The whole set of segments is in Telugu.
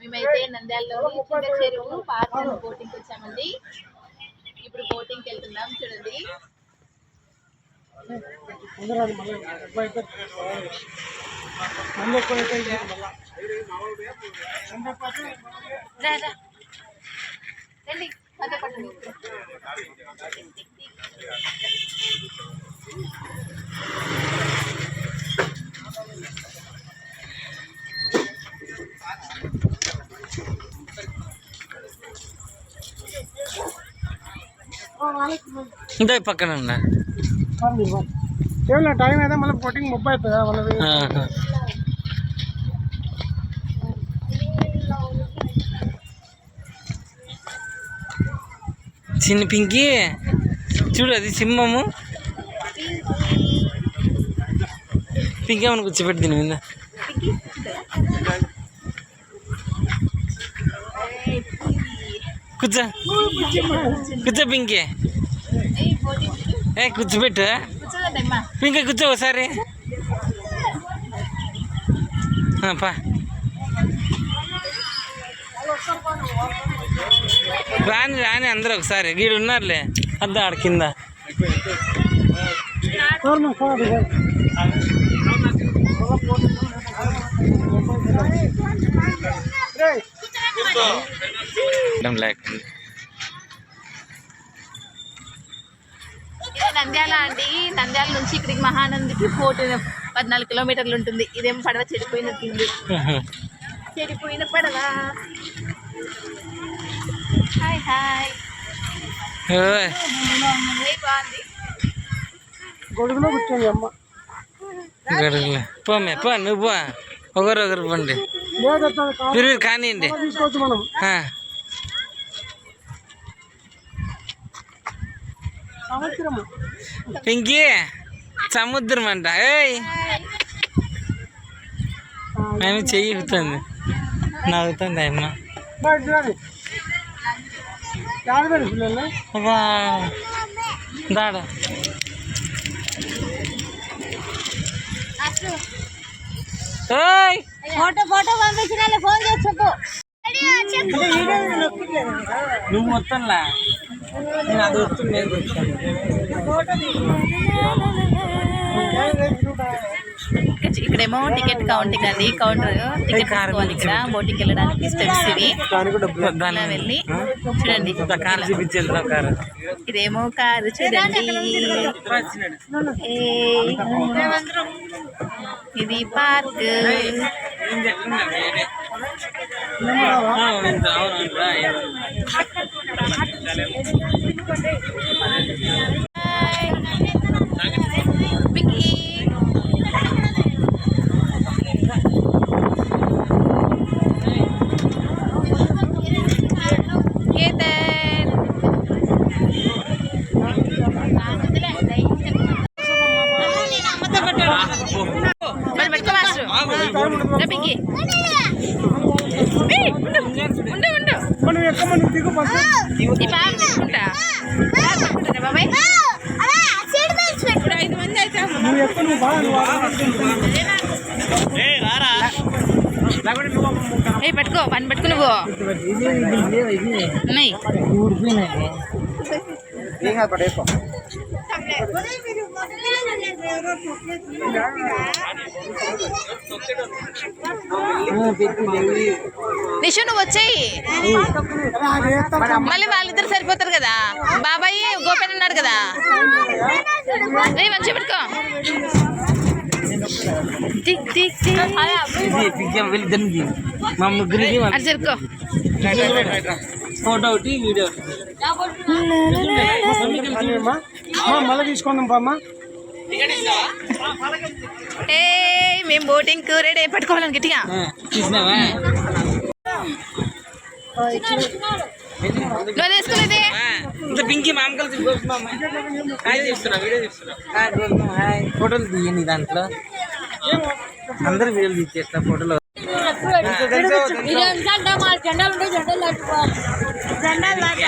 మేమైతే నంద్యాలలోని చిన్న చెరువు పార్క్ బోటింగ్ వచ్చామండి. ఇప్పుడు బోటింగ్ వెళ్తున్నాం చూడండి. రా, ఇంత పక్కన ఉన్నా. ఏమన్నా టైం అయితే మళ్ళీ బోటింగ్ ముప్పై అవుతుందా ఆహా. చిన్న పింకి చూడు అది సింహము. పింకి ఏమన్నా కూర్చోబెట్టి దీని మీద కూర్చో. కూర్చో పింకి. ఏ కూర్చోబెట్టు పింకి కూర్చో ఒకసారి. పా. రాని రాని అందరూ ఒకసారి. గీడు ఉన్నారులే. అద్దా ఆడ కింద. లేకుండా. నంద్యాల అండి. నంద్యాల నుంచి ఇక్కడికి మహానందికి ఫోర్టీ పద్నాలుగు కిలోమీటర్లు ఉంటుంది. ఇదేం పడవ చెడిపోయినట్టుంది చెడిపోయిన పడవ. హాయ్ హాయ్ ఓయ్. ఏ బాగుంది గొడుగులో కూర్చోండి అమ్మ. గడుగులే. పోమే పో నువ్వు పో. ఒకరు ఒకరు పండి. కానివ్వండి సంవత్సరము పింకీ సముద్రం అంట ఏయ్ మేము చెయ్యిస్తుంది నవ్వుతుంది అమ్మ. దాడ. ఫోటో ఫోటో పంపించిన ఫోన్ చేసి చెప్పు. నువ్వు మొత్తంలా? నేను అది వస్తుంది నేను వచ్చాను. ఇక్కడేమో టికెట్ కౌంటింగ్ అండి. కౌంటర్ టికెట్ తీసుకోవాలి ఇక్కడ. బోటింగ్ వెళ్ళడానికి స్టెప్స్ ఇవి. వెళ్ళి చూడండి. ఇదేమో కారు చూడండి. ఇది పార్క్. ఏయ్, ఉండు ఉండు మనం ఎక్కడ మనం దిగు బస్సు ఈ బ్యాగ్ తీసుకుంటా. బ్యాగ్ పట్టుకుంటారా బాబాయ్. ఇప్పుడు ఐదు మంది అయితే నువ్వు ఎక్కడ నువ్వు బాగా నువ్వు ఆడుకుంటున్నావు. ఏ పెట్టుకో పని పెట్టుకో నువ్వు ఉన్నాయి. నిషు నువ్వు వచ్చేయి. మళ్ళీ వాళ్ళిద్దరు సరిపోతారు కదా. బాబాయ్ గోపెన్ ఉన్నాడు కదా. రే మంచిగా పెట్టుకో. టిక్ టిక్ టిక్ వీళ్ళిద్దరికి మా ముగ్గురికి ఫోటో ఒకటి వీడియో మళ్ళీ తీసుకుందాం పామ్మా ఏ మేము బోటింగ్ రెడీ పెట్టుకోవాలని గట్టిగా. చూసినావా? నువ్వు తీసుకునేది? ఇంత పింకి మామ కలిసి గోపి మామ హాయ్ చేస్తున్నా వీడియో చేస్తున్నా హాయ్ గోపి మామ, హాయ్. ఫోటోలు తీయండి దాంట్లో. అందరు వీడియోలు తీసేస్తా ఫోటోలు. పట్టుకో పక్కన వద్దురా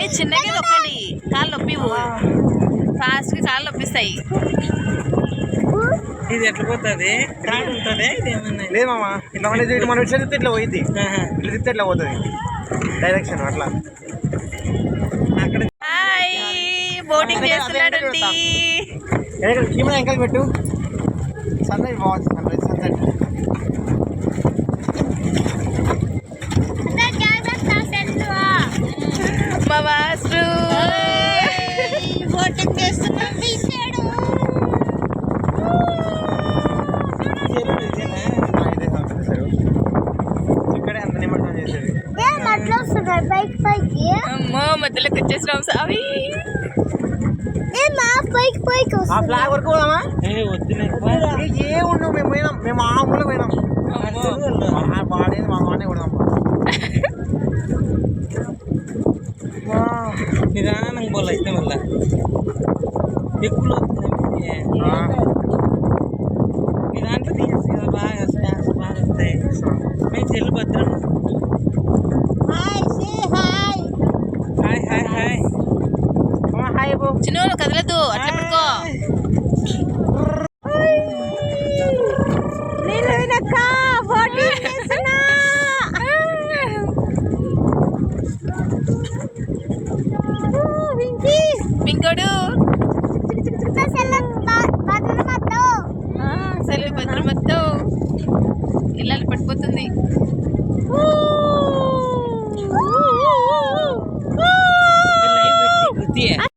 ఏ చిన్నగా నొక్కండి. కాళ్ళు నొప్పి ఫాస్ట్ కాళ్ళు నొప్పిస్తాయి. ఇది ఎట్లా పోతుంది? కాడు ఉంటుంది? ఇది ఏమన్నా లేదు మామ ఇట్లా మనం ఇట్లా తిప్పితే ఇట్లా పోయింది. ఇట్లా తిప్పితే ఇట్లా పోతుంది. డైరెక్షన్ అట్లా. అక్కడ బోటింగ్ చేస్తున్నాడండి కెమెరా ఎంకల్ పెట్టు. సన్లైట్ బాగుంది సన్లైట్ సన్లైట్ మా మాస్టర్ నిమజ్జనం చేసేది బైక్ పైకి అమ్మో మధ్యలోకి వచ్చేసినాం సావి. ఏమా పైకి పైకి ఆ ఫ్లాగ్ వరకు పోదామా? ఏ వద్దులే ఏ ఏ ఉండవు మేము పోయినాం? మేము ఆ ఊళ్ళో పోయినాం. మా వాడేది మా వాడే కొడదాం. నిదానంగా పోలే అయితే ఎక్కువ మీ దాంట్లో తీయచ్చు కదా బాగా స్నాక్స్ బాగా వస్తాయి. మేము చెల్లి భద్రం. Hi hi hi. Hi hi. అమ్మ, హాయ్ బో చిన్న కదలదు అట్లా పడుకో పింకోడు. సెల్లం భద్రమతో ఇల్లాలు పడిపోతుంది.